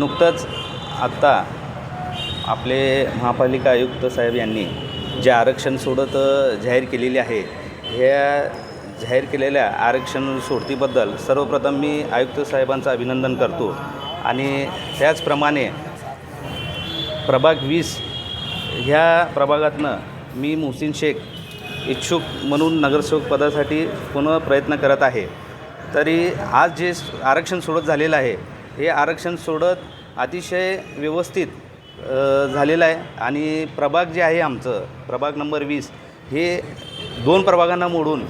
नुकतंच आत्ता आपले महापालिका आयुक्त साहेब यांनी जे आरक्षण सोडत जाहीर केलेले आहे ह्या जाहीर केलेल्या आरक्षण सोडतीबद्दल सर्वप्रथम मी आयुक्त साहेबांचं अभिनंदन करतो. आणि त्याचप्रमाणे प्रभाग वीस ह्या प्रभागातनं मी मोहसिन शेख इच्छुक म्हणून नगरसेवक पदासाठी पुन्हा प्रयत्न करत आहे. तरी आज जे आरक्षण सोडत झालेलं आहे हे आरक्षण सोडत अतिशय व्यवस्थित झालेलं आहे. आणि प्रभाग जे आहे आमचं प्रभाग नंबर वीस हे दोन प्रभागांना मोडून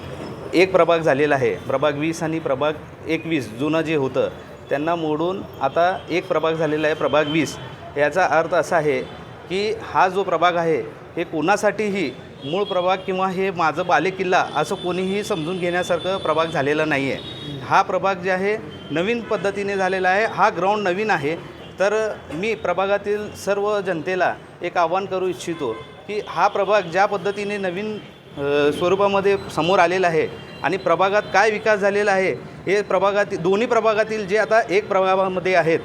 एक प्रभाग झालेला आहे. प्रभाग वीस आणि प्रभाग एकवीस जुनं जे होतं त्यांना मोडून आता एक प्रभाग झालेला आहे प्रभाग वीस. याचा अर्थ असा आहे की हा जो प्रभाग आहे हे कोणासाठीही मूळ प्रभाग किंवा हे माझं बालेकिल्ला असं कोणीही समजून घेण्यासारखं प्रभाग झालेला नाही आहे हा प्रभाग जे आहे नवीन पद्धतीने झालेला आहे. हा ग्राउंड नवीन आहे. तर मी प्रभागातील सर्व जनतेला एक आव्हान करू इच्छितो की हा प्रभाग ज्या पद्धतीने नवीन स्वरूपामध्ये समोर आलेला आहे आणि प्रभागात काय विकास झालेला आहे हे प्रभागातील दोन्ही प्रभागातील जे आता एक प्रभागामध्ये आहेत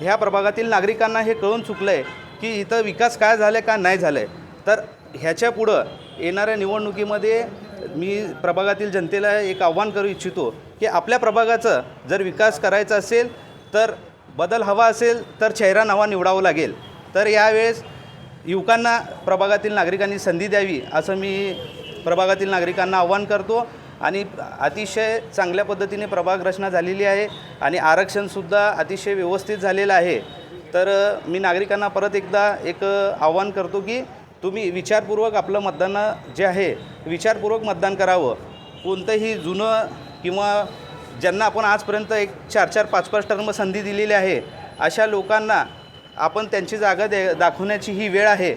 ह्या प्रभागातील नागरिकांना हे कळून चुकलं आहे की इथं विकास काय झाला आहे का नाही झालं आहे तर ह्याच्या पुढं येणाऱ्या निवडणुकीमध्ये मी प्रभागातील जनतेला एक आव्हान करू इच्छितो की आपल्या प्रभागाचं जर विकास करायचा असेल तर बदल हवा असेल तर चेहरा नवा निवडावं लागेल. तर यावेळेस युवकांना प्रभागातील नागरिकांनी संधी द्यावी असं मी प्रभागातील नागरिकांना आव्हान करतो. आणि अतिशय चांगल्या पद्धतीने प्रभाग रचना झालेली आहे आणि आरक्षणसुद्धा अतिशय व्यवस्थित झालेलं आहे. तर मी नागरिकांना परत एकदा एक आव्हान करतो की तुम्ही विचारपूर्वक आपलं मतदान जे आहे विचारपूर्वक मतदान करावं. कोणतंही जुनं किंवा ज्यांना आपण आजपर्यंत एक चार चार पाच पाच टर्म संधी दिलेली आहे अशा लोकांना आपण त्यांची जागा दे दाखवण्याची ही वेळ आहे.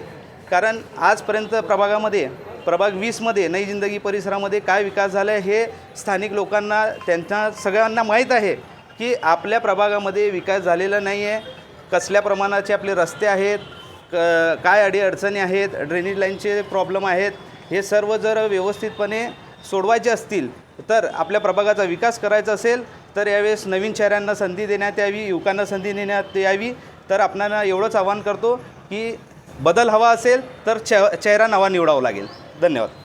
कारण आजपर्यंत प्रभागामध्ये प्रभाग वीसमध्ये नई जिंदगी परिसरामध्ये काय विकास झाला आहे हे स्थानिक लोकांना त्यांच्या सगळ्यांना माहीत आहे की आपल्या प्रभागामध्ये विकास झालेला नाही आहे कसल्या प्रमाणाचे आपले रस्ते आहेत क काय अडीअडचणी आहेत ड्रेनेज लाईनचे प्रॉब्लेम आहेत हे सर्व जर व्यवस्थितपणे सोडवायचे असतील तर आपल्या प्रभागाचा विकास करायचा असेल तर यावेळेस नवीन चेहऱ्यांना संधी देण्यात यावी युवकांना संधी देण्यात यावी. तर आपणाला एवढंच आवाहन करतो की बदल हवा असेल तर चे चेहरा नवा निवडावा लागेल. धन्यवाद.